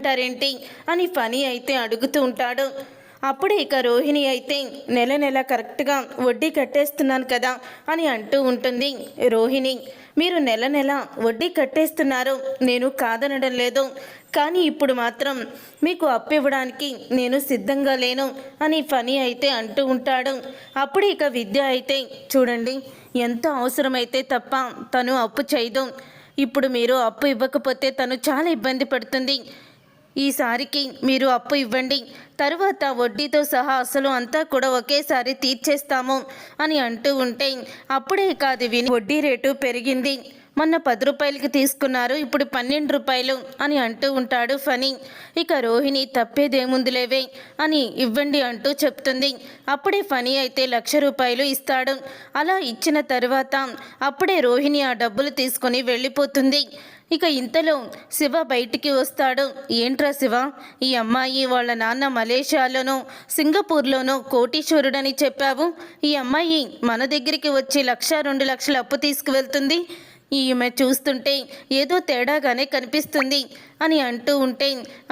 అంటారేంటి? అని ఫనీ అయితే అడుగుతూ ఉంటాడు. అప్పుడే ఇక రోహిణి అయితే నెల నెల కరెక్ట్గా వడ్డీ కట్టేస్తున్నాను కదా అని అంటూ ఉంటుంది రోహిణి. మీరు నెల నెల వడ్డీ కట్టేస్తున్నారు నేను కాదనడం లేదు. కానీ ఇప్పుడు మాత్రం మీకు అప్పు ఇవ్వడానికి నేను సిద్ధంగా లేను అని ఫనీ అయితే అంటూ ఉంటాడు. అప్పుడు ఇక విద్య అయితే చూడండి ఎంత అవసరమైతే తప్ప తను అప్పు చేయదు. ఇప్పుడు మీరు అప్పు ఇవ్వకపోతే తను చాలా ఇబ్బంది పడుతుంది. ఈసారికి మీరు అప్పు ఇవ్వండి. తరువాత వడ్డీతో సహా అసలు అంతా కూడా ఒకేసారి తీర్చేస్తాము అని అంటూ ఉంటే అప్పుడే కాదు విని వడ్డీ రేటు పెరిగింది. మొన్న పది రూపాయలకి తీసుకున్నారు ఇప్పుడు పన్నెండు రూపాయలు అని అంటూ ఉంటాడు ఫనీ ఇక రోహిణి తప్పేదేముందిలేవే అని ఇవ్వండి అంటూ చెప్తుంది. అప్పుడే ఫనీ అయితే లక్ష రూపాయలు ఇస్తాడు. అలా ఇచ్చిన తరువాత అప్పుడే రోహిణి ఆ డబ్బులు తీసుకొని వెళ్ళిపోతుంది. ఇక ఇంతలో శివ బయటికి వస్తాడు. ఏంట్రా శివ? ఈ అమ్మాయి వాళ్ళ నాన్న మలేషియాలోనో సింగపూర్లోనో కోటీశ్వరుడని చెప్పావు. ఈ అమ్మాయి మన దగ్గరికి వచ్చి లక్ష రెండు లక్షల అప్పు తీసుకువెళ్తుంది. ఈమె చూస్తుంటే ఏదో తేడాగానే కనిపిస్తుంది అని అంటూ ఉంటే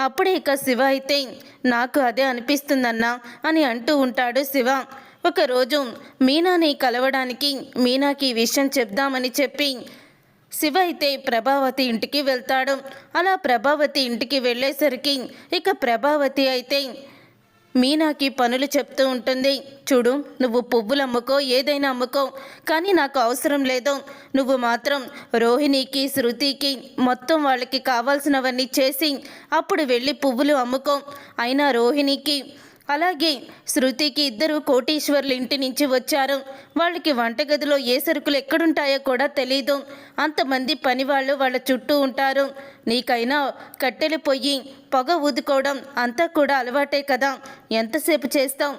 అప్పుడే ఇక శివ అయితే నాకు అదే అనిపిస్తుందన్నా అని అంటూ ఉంటాడు శివ. ఒకరోజు మీనాని కలవడానికి మీనాకి ఈ విషయం చెప్దామని చెప్పి శివ అయితే ప్రభావతి ఇంటికి వెళ్తాడు. అలా ప్రభావతి ఇంటికి వెళ్ళేసరికి ఇక ప్రభావతి అయితే మీనాకి పనులు చెప్తూ ఉంటుంది. చూడు నువ్వు పువ్వులు అమ్ముకో ఏదైనా అమ్ముకో కానీ నాకు అవసరం లేదు. నువ్వు మాత్రం రోహిణికి శృతికి మొత్తం వాళ్ళకి కావాల్సినవన్నీ చేసి అప్పుడు వెళ్ళి పువ్వులు అమ్ముకో. అయినా రోహిణికి అలాగే శృతికి ఇద్దరు కోటీశ్వర్లు ఇంటి నుంచి వచ్చారు. వాళ్ళకి వంటగదిలో ఏ సరుకులు ఎక్కడుంటాయో కూడా తెలీదు. అంతమంది పనివాళ్ళు వాళ్ళ చుట్టూ ఉంటారు. నీకైనా కట్టెలు పొయ్యి పొగ ఊదుకోవడం అంతా కూడా అలవాటే కదా. ఎంతసేపు చేస్తాం?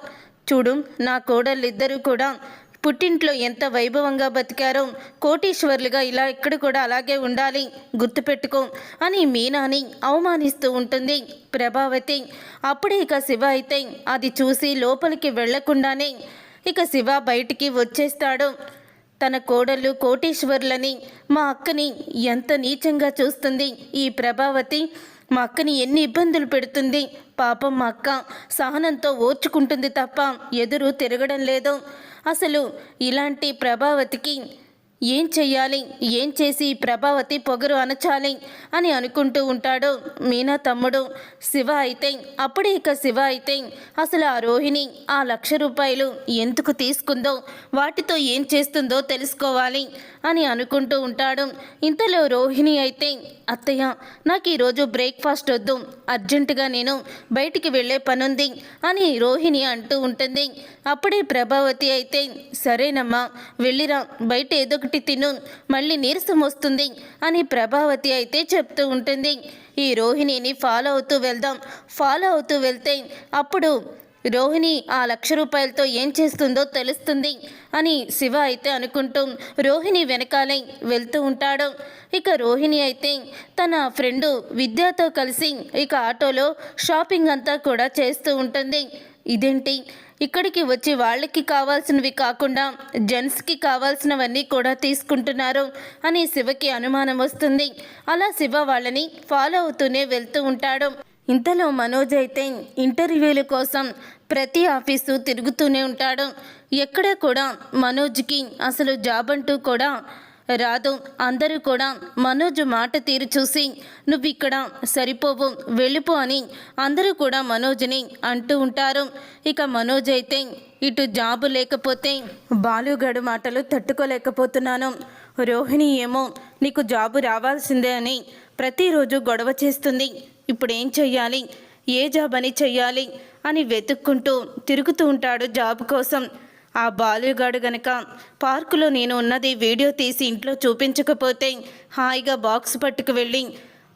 చూడు నా కోడళ్ళిద్దరూ కూడా పుట్టింట్లో ఎంత వైభవంగా బతికారో కోటీశ్వర్లుగా ఇలా ఇక్కడ కూడా అలాగే ఉండాలి గుర్తుపెట్టుకో అని మీనాని అవమానిస్తూ ఉంటుంది. ప్రభావతి అప్పుడే ఇక శివ అయితే అది చూసి లోపలికి వెళ్ళకుండానే ఇక శివ బయటికి వచ్చేస్తాడు. తన కోడళ్ళు కోటీశ్వర్లని మా అక్కని ఎంత నీచంగా చూస్తుంది ఈ ప్రభావతి. మా అక్కని ఎన్ని ఇబ్బందులు పెడుతుంది. పాపం మా అక్క సహనంతో ఓర్చుకుంటుంది తప్ప ఎదురు తిరగడం లేదు. అసలు ఇలాంటి ప్రభావతికి ఏం చెయ్యాలి? ఏం చేసి ప్రభావతి పొగరు అనచాలి అని అనుకుంటూ ఉంటాడు మీనా తమ్ముడు. శివ అయితే అప్పుడే ఇక శివ అయితే అసలు ఆ రోహిణి ఆ లక్ష రూపాయలు ఎందుకు తీసుకుందో వాటితో ఏం చేస్తుందో తెలుసుకోవాలి అని అనుకుంటూ ఉంటాడు. ఇంతలో రోహిణి అయితే అత్తయ్య నాకు ఈరోజు బ్రేక్ఫాస్ట్ వద్దు అర్జెంటుగా నేను బయటికి వెళ్ళే పనుంది అని రోహిణి అంటూ ఉంటుంది. అప్పుడే ప్రభావతి అయితే సరేనమ్మా వెళ్ళిరా బయట ఏదో ఒకటి తిను మళ్ళీ నీరసం వస్తుంది అని ప్రభావతి అయితే చెప్తూ ఉంటుంది. ఈ రోహిణిని ఫాలో అవుతూ వెళ్దాం ఫాలో అవుతూ వెళ్తే అప్పుడు రోహిణి ఆ లక్ష రూపాయలతో ఏం చేస్తుందో తెలుస్తుంది అని శివ అయితే అనుకుంటూ రోహిణి వెనకాలే వెళ్తూ ఉంటాడు. ఇక రోహిణి అయితే తన ఫ్రెండు విద్యతో కలిసి ఇక ఆటోలో షాపింగ్ అంతా కూడా చేస్తూ ఉంటుంది. ఇదేంటి? ఇక్కడికి వచ్చి వాళ్ళకి కావాల్సినవి కాకుండా జెంట్స్కి కావాల్సినవన్నీ కూడా తీసుకుంటున్నారు అని శివకి అనుమానం వస్తుంది. అలా శివ వాళ్ళని ఫాలో అవుతూనే వెళ్తూ ఉంటాడు. ఇంతలో మనోజ్ అయితే ఇంటర్వ్యూల కోసం ప్రతి ఆఫీసు తిరుగుతూనే ఉంటాడు. ఎక్కడ కూడా మనోజ్కి అసలు జాబ్ అంటూ కూడా రాదు. అందరూ కూడా మనోజ్ మాట తీరు చూసి నువ్వు ఇక్కడ సరిపోవు వెళ్ళిపో అని అందరూ కూడా మనోజ్ని అంటూ ఉంటారు. ఇక మనోజ్ అయితే ఇటు జాబు లేకపోతే బాలుగడు మాటలు తట్టుకోలేకపోతున్నాను. రోహిణి ఏమో నీకు జాబు రావాల్సిందే అని ప్రతిరోజు గొడవ చేస్తుంది. ఇప్పుడు ఏం చెయ్యాలి? ఏ జాబ్ అని చెయ్యాలి? అని వెతుక్కుంటూ తిరుగుతూ ఉంటాడు జాబ్ కోసం. ఆ బాలుగాడు గనక పార్కులో నేను ఉన్నది వీడియో తీసి ఇంట్లో చూపించకపోతే హాయిగా బాక్స్ పట్టుకు వెళ్ళి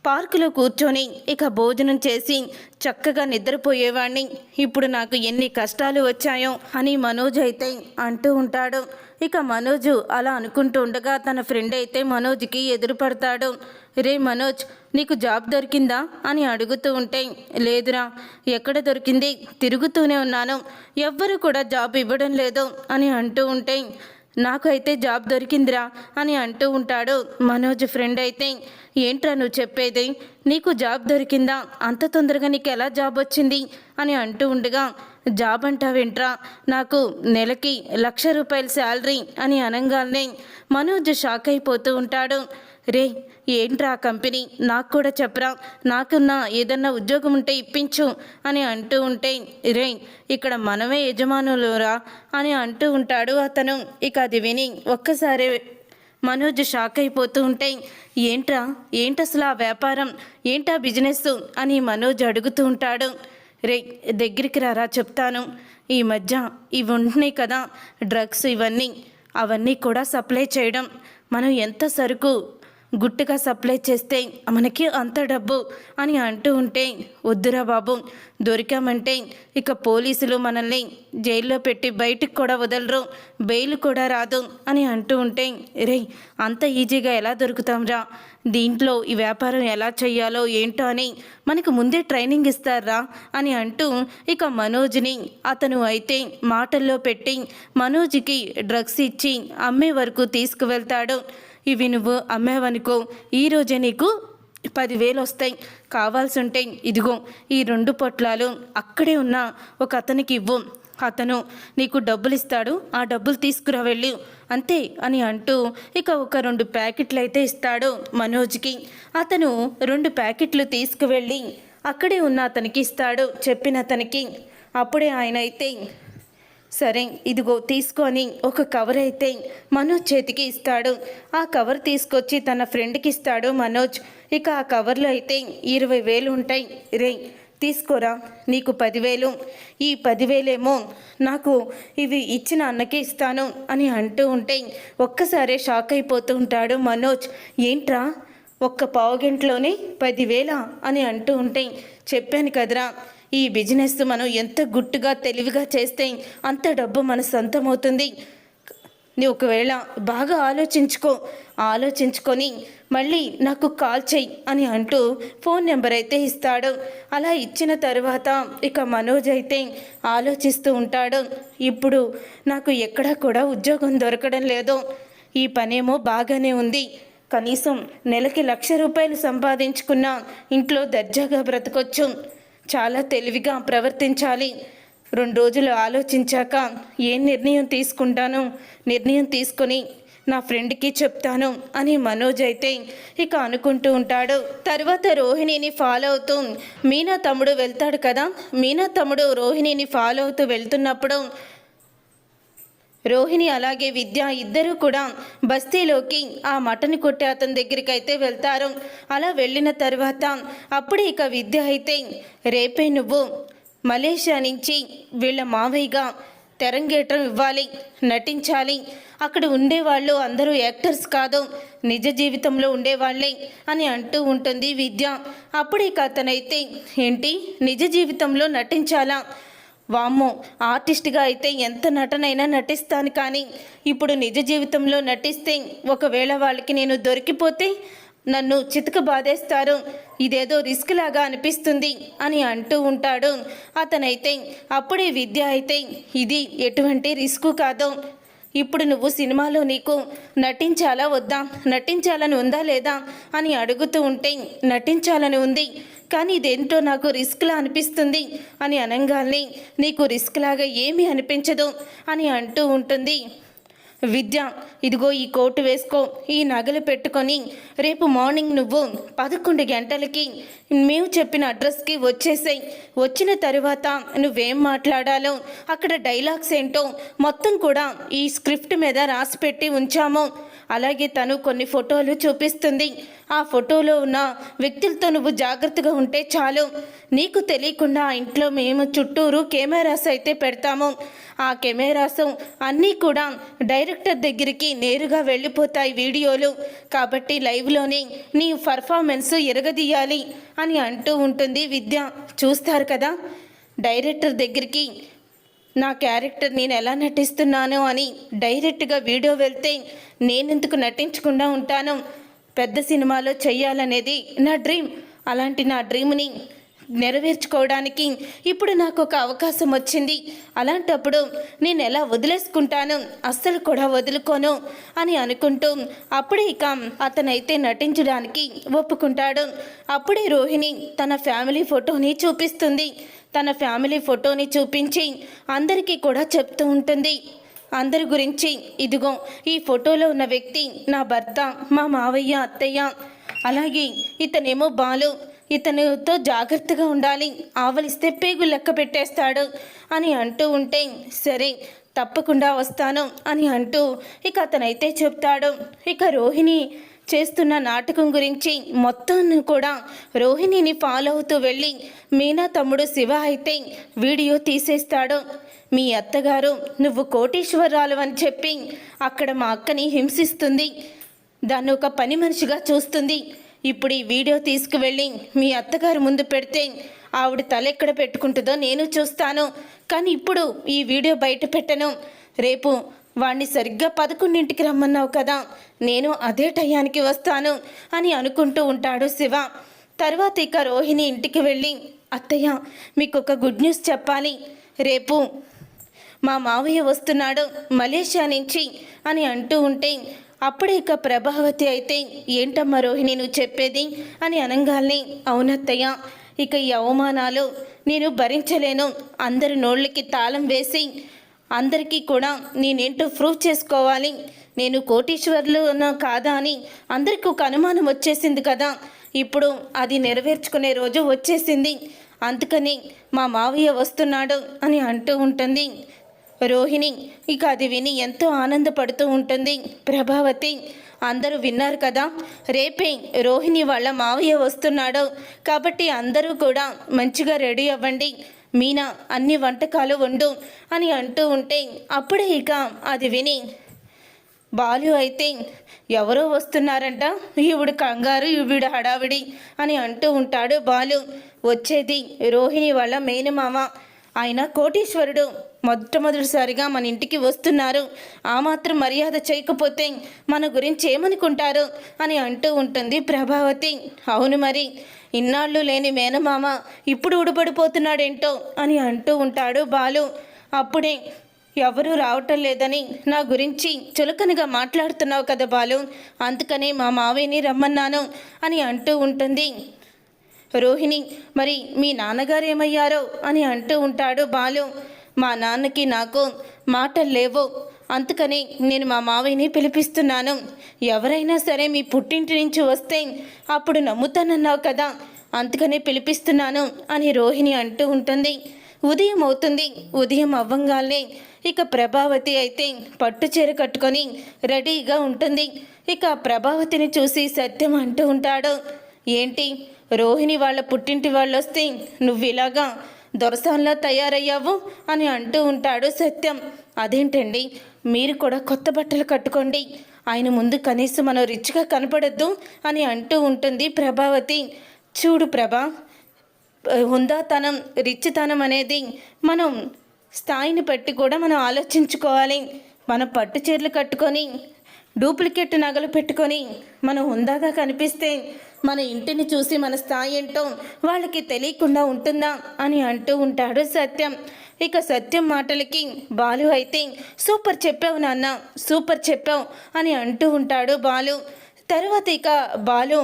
పార్కులో కూర్చొని ఇక భోజనం చేసి చక్కగా నిద్రపోయేవాణ్ణి. ఇప్పుడు నాకు ఎన్ని కష్టాలు వచ్చాయో అని మనోజ్ అయితే అంటూ ఉంటాడు. ఇక మనోజు అలా అనుకుంటూ ఉండగా తన ఫ్రెండ్ అయితే మనోజ్కి ఎదురుపడతాడు. రే మనోజ్ నీకు జాబ్ దొరికిందా? అని అడుగుతూ ఉంటే లేదురా ఎక్కడ దొరికింది? తిరుగుతూనే ఉన్నాను. ఎవ్వరు కూడా జాబ్ ఇవ్వడం లేదు అని అంటూ ఉంటే నాకు అయితే జాబ్ దొరికిందిరా అని అంటూ ఉంటాడు. మనోజ్ ఫ్రెండ్ అయితే ఏంట్రా నువ్వు చెప్పేది? నీకు జాబ్ దొరికిందా? అంత తొందరగా నీకు ఎలా జాబ్ వచ్చింది? అని అంటూ ఉండగా జాబ్ అంటావేంట్రా? నాకు నెలకి లక్ష రూపాయల శాలరీ అని అనగానే మనోజ్ షాక్ అయిపోతూ ఉంటాడు. రే ఏంట్రా కంపెనీ? నాకు కూడా చెప్పరా నాకున్న ఏదన్నా ఉద్యోగం ఉంటే ఇప్పించు అని అంటూ ఉంటే రే ఇక్కడ మనమే యజమానులురా అని అంటూ ఉంటాడు అతను. ఇక అది విని ఒక్కసారి మనోజ్ షాక్ అయిపోతూ ఉంటే ఏంట్రా ఏంటి అసలు ఆ వ్యాపారం ఏంటా బిజినెస్ అని మనోజ్ అడుగుతూ ఉంటాడు. రే దగ్గరికి రారా చెప్తాను. ఈ మధ్య ఇవి ఉంటున్నాయి కదా డ్రగ్స్ ఇవన్నీ అవన్నీ కూడా సప్లై చేయడం. మనం ఎంత సరుకు గుట్టుగా సప్లై చేస్తే మనకి అంత డబ్బు అని అంటూ ఉంటే వద్దురా బాబు దొరికామంటే ఇక పోలీసులు మనల్ని జైల్లో పెట్టి బయటికి కూడా వదలరు బెయిల్ కూడా రాదు అని అంటూ ఉంటే రే అంత ఈజీగా ఎలా దొరుకుతాంరా? దీంట్లో ఈ వ్యాపారం ఎలా చేయాలో ఏంటో అని మనకు ముందే ట్రైనింగ్ ఇస్తారా? అని అంటూ ఇక మనోజ్ని అతను అయితే మాటల్లో పెట్టి మనోజ్కి డ్రగ్స్ ఇచ్చి అమ్మే వరకు తీసుకువెళ్తాడు. ఇవి నువ్వు అమ్మేవనుకో. ఈరోజే నీకు పదివేలు వస్తాయి. కావాల్సి ఉంటే ఇదిగో ఈ రెండు పొట్లాలు అక్కడే ఉన్న ఒక అతనికి ఇవ్వు. అతను నీకు డబ్బులు ఇస్తాడు ఆ డబ్బులు తీసుకురా వెళ్ళి. అంతే అని అంటూ ఇక ఒక రెండు ప్యాకెట్లు అయితే ఇస్తాడు మనోజ్కి. అతను రెండు ప్యాకెట్లు తీసుకువెళ్ళి అక్కడే ఉన్న అతనికి ఇస్తాడు చెప్పిన అతనికి. అప్పుడే ఆయన అయితే సరే ఇదిగో తీసుకొని ఒక కవర్ అయితే మనోజ్ చేతికి ఇస్తాడు. ఆ కవర్ తీసుకొచ్చి తన ఫ్రెండ్కి ఇస్తాడు మనోజ్. ఇక ఆ కవర్లో అయితే ఇరవై వేలు ఉంటాయి. రే తీసుకోరా నీకు పదివేలు. ఈ పదివేలేమో నాకు ఇవి ఇచ్చిన అన్నకే ఇస్తాను అని అంటూ ఉంటే ఒక్కసారే షాక్ అయిపోతూ ఉంటాడు మనోజ్. ఏంట్రా ఒక్క పావుగంటలోనే పదివేల అని అంటూ ఉంటే చెప్పాను కదరా. ఈ బిజినెస్ మనం ఎంత గుట్టుగా తెలివిగా చేస్తే అంత డబ్బు మన సొంతమవుతుంది. నీ ఒకవేళ బాగా ఆలోచించుకో ఆలోచించుకొని మళ్ళీ నాకు కాల్ చెయ్యి అని అంటూ ఫోన్ నెంబర్ అయితే ఇస్తాడు. అలా ఇచ్చిన తర్వాత ఇక మనోజ్ అయితే ఆలోచిస్తూ ఉంటాడు. ఇప్పుడు నాకు ఎక్కడా కూడా ఉద్యోగం దొరకడం లేదు. ఈ పనేమో బాగానే ఉంది. కనీసం నెలకి లక్ష రూపాయలు సంపాదించుకున్న ఇంట్లో దర్జాగా బ్రతకొచ్చు. చాలా తెలివిగా ప్రవర్తించాలి. రెండు రోజులు ఆలోచించాక ఏం నిర్ణయం తీసుకుంటాను? నిర్ణయం తీసుకొని నా ఫ్రెండ్కి చెప్తాను అని మనోజ్ అయితే ఇక అనుకుంటూ ఉంటాడు. తర్వాత రోహిణిని ఫాలో అవుతూ మీనా తమ్ముడు వెళ్తాడు కదా? మీనా తమ్ముడు రోహిణిని ఫాలో అవుతూ వెళ్తున్నప్పుడు రోహిణి అలాగే విద్య ఇద్దరూ కూడా బస్తీలోకి ఆ మటన్ కొట్టే అతని దగ్గరికి అయితే వెళ్తారు. అలా వెళ్ళిన తర్వాత అప్పుడే ఇక విద్య అయితే రేపే నువ్వు మలేషియా నుంచి వీళ్ళ మావయ్యగా తెరంగేటం ఇవ్వాలి నటించాలి. అక్కడ ఉండేవాళ్ళు అందరూ యాక్టర్స్ కాదు నిజ జీవితంలో ఉండేవాళ్ళే అని అంటూ ఉంటుంది విద్య. అప్పుడే ఇక అతనైతే ఏంటి నిజ జీవితంలో నటించాలా? వామ్మో ఆర్టిస్ట్గా అయితే ఎంత నటనైనా నటిస్తాను కానీ ఇప్పుడు నిజ జీవితంలో నటిస్తే ఒకవేళ వాళ్ళకి నేను దొరికిపోతే నన్ను చితక బాధేస్తారు. ఇదేదో రిస్క్ లాగా అనిపిస్తుంది అని అంటూ ఉంటాడు. అతనైతే అప్పుడే విద్య అయితే ఇది ఎటువంటి రిస్క్ కాదు. ఇప్పుడు నువ్వు సినిమాలో నీకు నటించాలా వద్దా? నటించాలని ఉందా లేదా? అని అడుగుతూ ఉంటే నటించాలని ఉంది. కానీ ఇదేంటో నాకు రిస్క్లా అనిపిస్తుంది అని అనంగాల్ని నీకు రిస్క్ లాగా ఏమీ అనిపించదు అని అంటూ ఉంటుంది. విద్య ఇదిగో ఈ కోటు వేసుకో ఈ నగలు పెట్టుకొని రేపు మార్నింగ్ నువ్వు పదకొండు గంటలకి మేము చెప్పిన అడ్రస్కి వచ్చేసాయి. వచ్చిన తరువాత నువ్వేం మాట్లాడాలో అక్కడ డైలాగ్స్ ఏంటో మొత్తం కూడా ఈ స్క్రిప్ట్ మీద రాసి పెట్టి ఉంచాము. అలాగే తను కొన్ని ఫోటోలు చూపిస్తుంది. ఆ ఫోటోలో ఉన్న వ్యక్తులతో నువ్వు జాగ్రత్తగా ఉంటే చాలు. నీకు తెలియకుండా ఆ ఇంట్లో మేము చుట్టూరు కెమెరాస్ అయితే పెడతాము. ఆ కెమెరాస్ అన్నీ కూడా డైరెక్టర్ దగ్గరికి నేరుగా వెళ్ళిపోతాయి వీడియోలు. కాబట్టి లైవ్లోనే నీ పర్ఫార్మెన్స్ ఎరగదీయాలి అని అంటూ ఉంటుంది విద్య. చూస్తారు కదా? డైరెక్టర్ దగ్గరికి నా క్యారెక్టర్ నేను ఎలా నటిస్తున్నాను అని డైరెక్ట్గా వీడియో వెళ్తే నేనెందుకు నటించకుండా ఉంటాను? పెద్ద సినిమాలో చెయ్యాలనేది నా డ్రీమ్. అలాంటి నా డ్రీమ్ని నెరవేర్చుకోవడానికి ఇప్పుడు నాకు ఒక అవకాశం వచ్చింది. అలాంటప్పుడు నేను ఎలా వదిలేసుకుంటాను? అస్సలు కూడా వదులుకోను అని అనుకుంటూ అప్పుడే ఇక అతనైతే నటించడానికి ఒప్పుకుంటాడు. అప్పుడే రోహిణి తన ఫ్యామిలీ ఫోటోని చూపిస్తుంది. తన ఫ్యామిలీ ఫోటోని చూపించి అందరికీ కూడా చెప్తూ ఉంటుంది. అందరి గురించి ఇదిగో ఈ ఫోటోలో ఉన్న వ్యక్తి నా భర్త మా మావయ్య అత్తయ్య. అలాగే ఇతనేమో బాలు. ఇతనితో జాగ్రత్తగా ఉండాలి. ఆవలిస్తే పేగు లెక్క పెట్టేస్తాడు అని అంటూ ఉంటే సరే తప్పకుండా వస్తాను అని అంటూ ఇక అతనైతే చెప్తాడు. ఇక రోహిణి చేస్తున్న నాటకం గురించి మొత్తం కూడా రోహిణిని ఫాలో అవుతూ వెళ్ళి మీనా తమ్ముడు శివ అయితే వీడియో తీసేస్తాడు. మీ అత్తగారు నువ్వు కోటీశ్వరాలు అని చెప్పి అక్కడ మా అక్కని హింసిస్తుంది. దాన్ని ఒక పని మనిషిగా చూస్తుంది. ఇప్పుడు ఈ వీడియో తీసుకువెళ్ళి మీ అత్తగారు ముందు పెడితే ఆవిడ తల ఎక్కడ పెట్టుకుంటుందో నేను చూస్తాను. కానీ ఇప్పుడు ఈ వీడియో బయట పెట్టను. రేపు వాణ్ణి సరిగ్గా పదకొండింటికి రమ్మన్నావు కదా. నేను అదే టయానికి వస్తాను అని అనుకుంటూ ఉంటాడు శివ. తర్వాత ఇక రోహిణి ఇంటికి వెళ్ళి అత్తయ్య మీకు ఒక గుడ్ న్యూస్ చెప్పాలి. రేపు మా మావయ్య వస్తున్నాడు మలేషియా నుంచి అని అంటూ ఉంటే అప్పుడే ఇక ప్రభావతి అయితే ఏంటమ్మా రోహిణి నువ్వు చెప్పేది? అని అనగానే అవునత్తయ్య ఇక ఈ అవమానాలు నేను భరించలేను. అందరి నోళ్ళకి తాళం వేసి అందరికీ కూడా నేనేంటో ప్రూవ్ చేసుకోవాలి. నేను కోటీశ్వర్లు కాదా అని అందరికీ ఒక అనుమానం వచ్చేసింది కదా. ఇప్పుడు అది నెరవేర్చుకునే రోజు వచ్చేసింది. అందుకని మా మావయ్య వస్తున్నాడు అని అంటూ ఉంటుంది. రోహిణి ఇక అది విని ఎంతో ఆనందపడుతూ ఉంటుంది. ప్రభావతి అందరూ విన్నారు కదా రేపే రోహిణి వాళ్ళ మావయ్య వస్తున్నాడు. కాబట్టి అందరూ కూడా మంచిగా రెడీ అవ్వండి. మీనా అన్ని వంటకాలు వండు అని అంటూ ఉంటే అప్పుడే ఇక అది విని బాలు అయితే ఎవరో వస్తున్నారంట? ఈవిడు కంగారు ఈవిడ హడావిడి అని అంటూ ఉంటాడు బాలు. వచ్చేది రోహిణి వాళ్ళ మేనమామ. ఆయన కోటీశ్వరుడు మొట్టమొదటిసారిగా మన ఇంటికి వస్తున్నారు. ఆ మాత్రం మర్యాద చేయకపోతే మన గురించి ఏమనుకుంటారు? అని అంటూ ఉంటుంది ప్రభావతి. అవును మరి ఇన్నాళ్ళు లేని మేనమామ ఇప్పుడు ఉడబడిపోతున్నాడేంటో అని అంటూ ఉంటాడు బాలు. అప్పుడే ఎవరూ రావటం లేదని నా గురించి చులకనగా మాట్లాడుతున్నావు కదా బాలు. అందుకనే మా మావేని రమ్మన్నాను అని అంటూ ఉంటుంది. రోహిణి మరి మీ నాన్నగారు ఏమయ్యారో అని అంటూ ఉంటాడు బాలు. మా నాన్నకి నాకు మాటలు లేవు. అందుకని నేను మా మావయ్యని పిలిపిస్తున్నాను. ఎవరైనా సరే మీ పుట్టింటి నుంచి వస్తే అప్పుడు నమ్ముతానన్నావు కదా. అందుకనే పిలిపిస్తున్నాను అని రోహిణి అంటూ ఉంటుంది. ఉదయం అవుతుంది. ఉదయం అవ్వంగానే ఇక ప్రభావతి అయితే పట్టు చీర కట్టుకొని రెడీగా ఉంటుంది. ఇక ప్రభావతిని చూసి సత్యం అంటూ ఉంటాడు. ఏంటి? రోహిణి వాళ్ళ పుట్టింటి వాళ్ళు వస్తే నువ్వు ఇలాగా దొరసాన్లా తయారయ్యావు అని అంటూ ఉంటాడు సత్యం. అదేంటండి? మీరు కూడా కొత్త బట్టలు కట్టుకోండి. ఆయన ముందు కనీసం మనం రిచ్గా కనపడద్దు అని అంటూ ఉంటుంది ప్రభావతి. చూడు ప్రభా హుందాతనం రిచ్తనం అనేది మనం స్థాయిని బట్టి కూడా మనం ఆలోచించుకోవాలి. మనం పట్టు చీరలు కట్టుకొని డూప్లికేట్ నగలు పెట్టుకొని మనం హుందాగా కనిపిస్తే మన ఇంటిని చూసి మన స్థాయి ఏంటో వాళ్ళకి తెలియకుండా ఉంటుందా అని అంటూ ఉంటాడు సత్యం. ఇక సత్యం మాటలకి బాలు అయితే సూపర్ చెప్పావు నాన్న సూపర్ చెప్పావు అని అంటూ ఉంటాడు బాలు. తర్వాత ఇక బాలు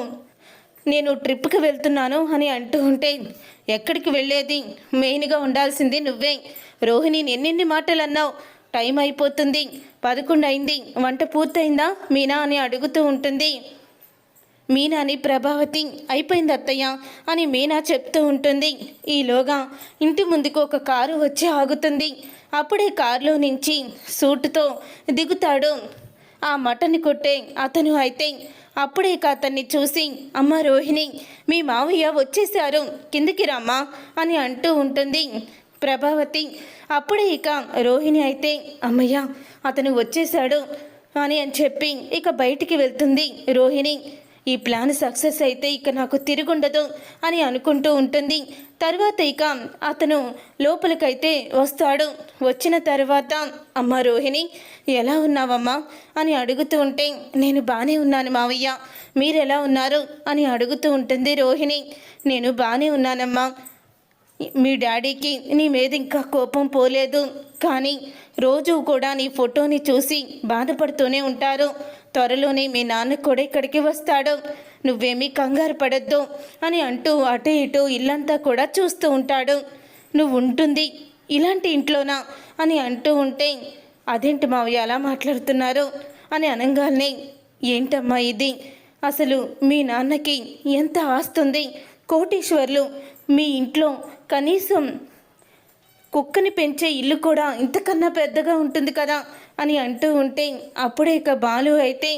నేను ట్రిప్కి వెళ్తున్నాను అని అంటూ ఉంటే ఎక్కడికి వెళ్ళేది? మెయిన్గా ఉండాల్సింది నువ్వే. రోహిణి ఎన్నెన్ని మాటలు అన్నావు టైం అయిపోతుంది. పదకొండు అయింది వంట పూర్తయిందా? మీనా అని అడుగుతూ ఉంటుంది. మీనాని ప్రభావతి అయిపోయింది అత్తయ్య అని మీనా చెప్తూ ఉంటుంది. ఈలోగా ఇంటి ముందుకు ఒక కారు వచ్చి ఆగుతుంది. అప్పుడే కారులో నుంచి సూటుతో దిగుతాడు. ఆ మటన్ కొట్టే అతను అయితే అప్పుడే ఇక అతన్ని చూసి అమ్మ రోహిణి మీ మావయ్య వచ్చేసారు కిందికి రమ్మా అని అంటూ ఉంటుంది. ప్రభావతి అప్పుడే ఇక రోహిణి అయితే అమ్మయ్య అతను వచ్చేసాడు అని అని చెప్పి ఇక బయటికి వెళ్తుంది రోహిణి. ఈ ప్లాన్ సక్సెస్ అయితే ఇక నాకు తిరుగుండదు అని అనుకుంటూ ఉంటుంది. తర్వాత ఇక అతను లోపలికైతే వస్తాడు. వచ్చిన తర్వాత అమ్మ రోహిణి ఎలా ఉన్నావమ్మా? అని అడుగుతూ ఉంటే నేను బాగానే ఉన్నాను మావయ్య. మీరు ఎలా ఉన్నారు? అని అడుగుతూ ఉంటుంది రోహిణి. నేను బాగానే ఉన్నానమ్మా. మీ డాడీకి నీ మీద ఇంకా కోపం పోలేదు. కానీ రోజు కూడా నీ ఫోటోని చూసి బాధపడుతూనే ఉంటారు. త్వరలోనే మీ నాన్న కూడా ఇక్కడికి వస్తాడు. నువ్వేమీ కంగారు పడద్దు అని అంటూ అటు ఇటు ఇల్లంతా కూడా చూస్తూ ఉంటాడు. నువ్వు ఉంటుంది ఇలాంటి ఇంట్లోనా అని అంటూ ఉంటే అదేంటి మావయ్య అలా మాట్లాడుతున్నారు? అని అనగానే ఏంటమ్మా ఇది? అసలు మీ నాన్నకి ఎంత ఆస్తుంది? కోటీశ్వర్లు మీ ఇంట్లో కనీసం కుక్కని పెంచే ఇల్లు కూడా ఇంతకన్నా పెద్దగా ఉంటుంది కదా అని అంటూ ఉంటే అప్పుడే ఇక బాలు అయితే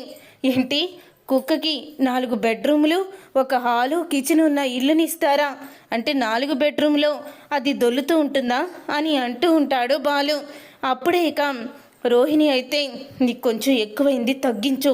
ఏంటి? కుక్కకి నాలుగు బెడ్రూములు ఒక హాలు కిచెన్ ఉన్న ఇల్లుని ఇస్తారా? అంటే నాలుగు బెడ్రూమ్లో అది దొల్లుతూ ఉంటుందా? అని అంటూ ఉంటాడు బాలు. అప్పుడే ఇక రోహిణి అయితే నీకు కొంచెం ఎక్కువైంది తగ్గించు.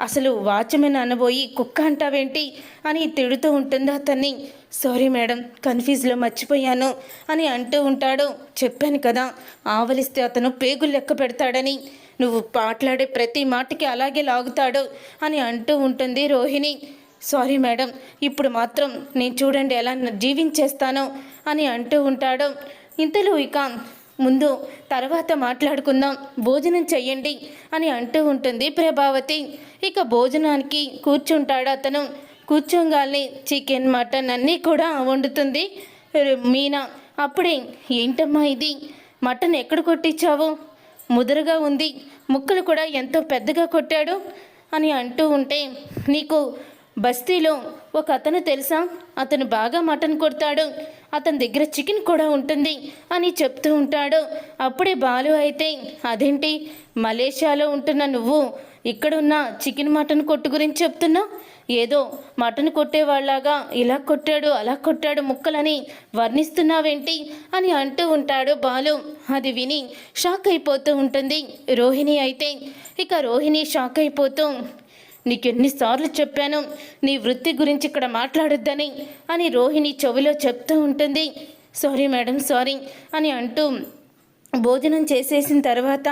అసలు వాచ్మెన్ అనబోయి కుక్క అంటావేంటి? అని తిడుతూ ఉంటుంది అతన్ని సారీ మేడం కన్ఫ్యూజ్లో మర్చిపోయాను అని అంటూ ఉంటాడు. చెప్పాను కదా ఆవలిస్తే అతను పేగులు లెక్క పెడతాడని. నువ్వు మాట్లాడే ప్రతి మాటకి అలాగే లాగుతాడు అని అంటూ ఉంటుంది రోహిణి. సారీ మేడం ఇప్పుడు మాత్రం నేను చూడండి ఎలా జీవించేస్తాను అని అంటూ ఉంటాడు. ఇంతలో ఇక ముందు తర్వాత మాట్లాడుకుందాం భోజనం చెయ్యండి అని అంటూ ఉంటుంది ప్రభావతి. ఇక భోజనానికి కూర్చుంటాడు అతను. కూర్చోగానే చికెన్ మటన్ అన్నీ కూడా వండుతుంది. మీనా అప్పుడే ఏంటమ్మా ఇది? మటన్ ఎక్కడ కొట్టించావు? ముదురుగా ఉంది. ముక్కలు కూడా ఎంతో పెద్దగా కొట్టాడు అని అంటూ ఉంటే నీకు బస్తీలో ఒక అతను తెలుసా? అతను బాగా మటన్ కొడతాడు. అతని దగ్గర చికెన్ కూడా ఉంటుంది అని చెప్తూ ఉంటాడు. అప్పుడే బాలు అయితే అదేంటి? మలేషియాలో ఉంటున్న నువ్వు ఇక్కడున్న చికెన్ మటన్ కొట్టు గురించి చెప్తున్నావు? ఏదో మటన్ కొట్టేవాళ్ళాగా ఇలా కొట్టాడు అలా కొట్టాడు ముక్కలని వర్ణిస్తున్నావేంటి అని అంటూ ఉంటాడు బాలు. అది విని షాక్ అయిపోతూ ఉంటుంది రోహిణి అయితే. ఇక రోహిణి షాక్ అయిపోతూ నీకెన్నిసార్లు చెప్పాను నీ వృత్తి గురించి ఇక్కడ మాట్లాడొద్దని అని రోహిణి చెవిలో చెప్తూ ఉంటుంది. సారీ మేడం సారీ అని అంటూ భోజనం చేసేసిన తర్వాత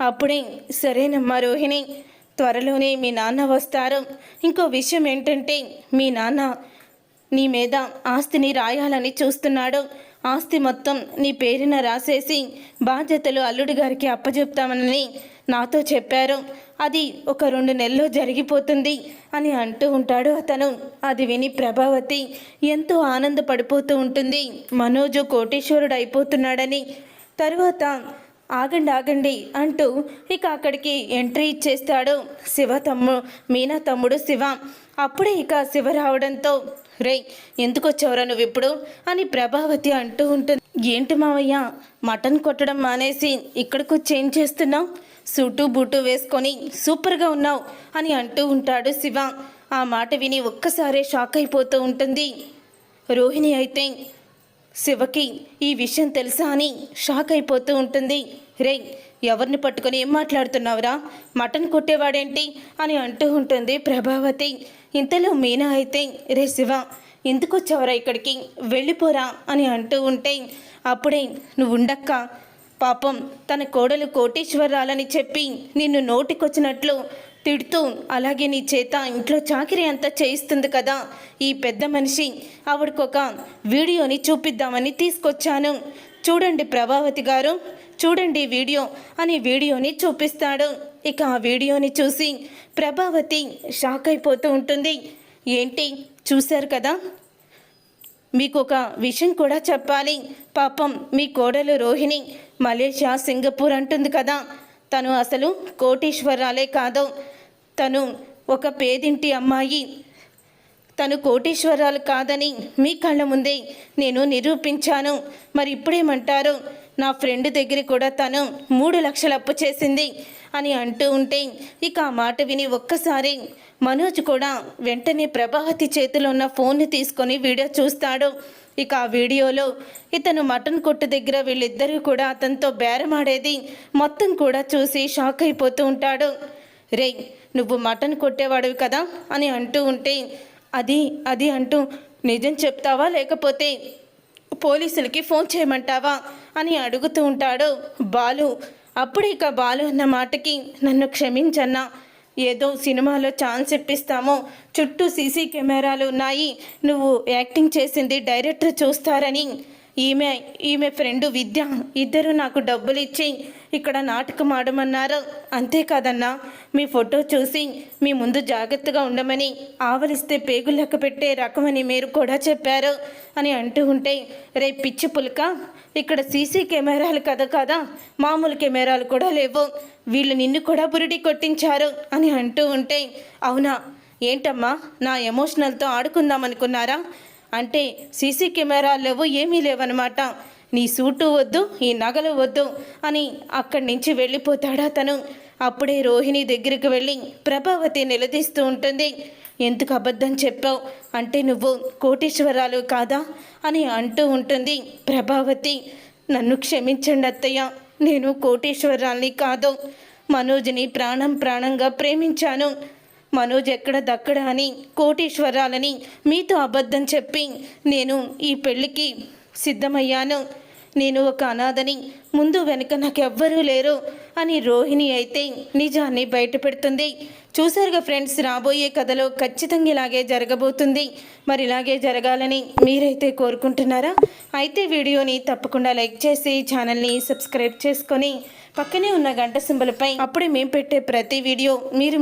అప్పుడే సరేనమ్మా రోహిణి త్వరలోనే మీ నాన్న వస్తారు. ఇంకో విషయం ఏంటంటే మీ నాన్న నీ మీద ఆస్తిని రాయాలని చూస్తున్నాడు. ఆస్తి మొత్తం నీ పేరున రాసేసి బాధ్యతలు అల్లుడి గారికి అప్పచెప్తామని నాతో చెప్పారు. అది ఒక రెండు నెలల్లో జరిగిపోతుంది అని అంటూ ఉంటాడు అతను. అది విని ప్రభావతి ఎంతో ఆనందపడిపోతూ ఉంటుంది. మనోజు కోటేశ్వరుడు అయిపోతున్నాడని తరువాత ఆగండి ఆగండి అంటూ ఇక అక్కడికి ఎంట్రీ ఇచ్చేస్తాడు శివ తమ్ము మీనా తమ్ముడు శివ. అప్పుడే ఇక శివ రావడంతో రే ఎందుకు వచ్చావురా నువ్వు ఇప్పుడు? అని ప్రభావతి అంటూ ఉంటుంది. ఏంటి మావయ్య మటన్ కొట్టడం మానేసి ఇక్కడికి చేంజ్ చేస్తున్నావు? సూటు బూటు వేసుకొని సూపర్గా ఉన్నావు అని అంటూ ఉంటాడు శివ. ఆ మాట విని ఒక్కసారే షాక్ అయిపోతూ ఉంటుంది. రోహిణి అయితే శివకి ఈ విషయం తెలుసా అని షాక్ అయిపోతూ ఉంటుంది. రే ఎవరిని పట్టుకొని ఏం మాట్లాడుతున్నావురా? మటన్ కొట్టేవాడేంటి? అని అంటూ ఉంటుంది ప్రభావతి. ఇంతలో మీనా అయితే రే శివ ఎందుకు వచ్చావురా ఇక్కడికి? వెళ్ళిపోరా అని అంటూ ఉంటే అప్పుడే నువ్వు ఉండక్క పాపం తన కోడలు కోటేశ్వరాలని చెప్పి నిన్ను నోటికొచ్చినట్లు తిడుతూ అలాగే నీ చేత ఇంట్లో చాకరీ అంతా చేయిస్తుంది కదా ఈ పెద్ద మనిషి. ఆవిడకొక వీడియోని చూపిద్దామని తీసుకొచ్చాను. చూడండి ప్రభావతి గారు చూడండి వీడియో అని వీడియోని చూపిస్తాడు. ఇక ఆ వీడియోని చూసి ప్రభావతి షాక్ అయిపోతూ ఉంటుంది. ఏంటి? చూశారు కదా? మీకు ఒక విషయం కూడా చెప్పాలి. పాపం మీ కోడలు రోహిణి మలేషియా సింగపూర్ అంటుంది కదా. తను అసలు కోటీశ్వరాలే కాదు. తను ఒక పేదింటి అమ్మాయి. తను కోటీశ్వరాలు కాదని మీ కళ్ళ ముందే నేను నిరూపించాను. మరి ఇప్పుడేమంటారు? నా ఫ్రెండ్ దగ్గర కూడా తను మూడు లక్షలు అప్పు చేసింది అని అంటూ ఉంటే ఇక ఆ మాట విని ఒక్కసారి మనోజ్ కూడా వెంటనే ప్రభావతి చేతిలో ఉన్న ఫోన్ని తీసుకొని వీడియో చూస్తాడు. ఇక ఆ వీడియోలో ఇతను మటన్ కొట్టు దగ్గర వీళ్ళిద్దరూ కూడా అతనితో బేరమాడేది మొత్తం కూడా చూసి షాక్ అయిపోతూ ఉంటాడు. రే నువ్వు మటన్ కొట్టేవాడివి కదా? అని అంటూ ఉంటే అది అది అంటూ నిజం చెప్తావా లేకపోతే పోలీసులకి ఫోన్ చేయమంటావా? అని అడుగుతూ ఉంటాడు బాలు. అప్పుడు ఇక బాలు అన్న మాటకి నన్ను క్షమించన్నా ఏదో సినిమాలో ఛాన్స్ ఇప్పిస్తామో. చుట్టూ సీసీ కెమెరాలు ఉన్నాయి. నువ్వు యాక్టింగ్ చేసింది డైరెక్టర్ చూస్తారని. ఈమె ఈమె ఫ్రెండ్ విద్య ఇద్దరు నాకు డబ్బులు ఇచ్చి ఇక్కడ నాటకం ఆడమన్నారు. అంతేకాదన్నా మీ ఫోటో చూసి మీ ముందు జాగ్రత్తగా ఉండమని ఆవలిస్తే పేగు లెక్క పెట్టే రకమని మీరు కూడా చెప్పారు అని అంటూ ఉంటే రే పిచ్చి పులక ఇక్కడ సీసీ కెమెరాలు కదా కదా మామూలు కెమెరాలు కూడా లేవు వీళ్ళు నిన్ను కూడా బురిడి కొట్టించారు అని అంటూ ఉంటే అవునా ఏంటమ్మా నా ఎమోషనల్తో ఆడుకుందాం అనుకున్నారా అంటే సీసీ కెమెరాలు లేవు ఏమీ లేవన్నమాట. నీ సూటు వద్దు ఈ నగలు వద్దు అని అక్కడి నుంచి వెళ్ళిపోతాడా తను. అప్పుడే రోహిణి దగ్గరికి వెళ్ళి ప్రభావతి నిలదీస్తూ ఉంటుంది. ఎందుకు అబద్ధం చెప్పావు? అంటే నువ్వు కోటీశ్వరాలు కాదా? అని అంటూ ఉంటుంది ప్రభావతి. నన్ను క్షమించండి అత్తయ్య నేను కోటీశ్వరాల్ని కాదు. మనోజ్ని ప్రాణం ప్రాణంగా ప్రేమించాను. మనోజ్ ఎక్కడ దక్కడ అని కోటీశ్వరాలని మీతో అబద్ధం చెప్పి నేను ఈ పెళ్ళికి సిద్ధమయ్యాను. నేను ఒక అనాథని ముందు వెనుక నాకు ఎవ్వరూ లేరు అని రోహిణి అయితే నిజాన్ని బయటపెడుతుంది. చూసారుగా ఫ్రెండ్స్ రాబోయే కథలో ఖచ్చితంగా ఇలాగే జరగబోతుంది. మరి ఇలాగే జరగాలని మీరైతే కోరుకుంటున్నారా? అయితే వీడియోని తప్పకుండా లైక్ చేసి ఛానల్ని సబ్స్క్రైబ్ చేసుకొని పక్కనే ఉన్న గంట సింబలపై అప్పుడే మేము పెట్టే ప్రతి వీడియో మీరు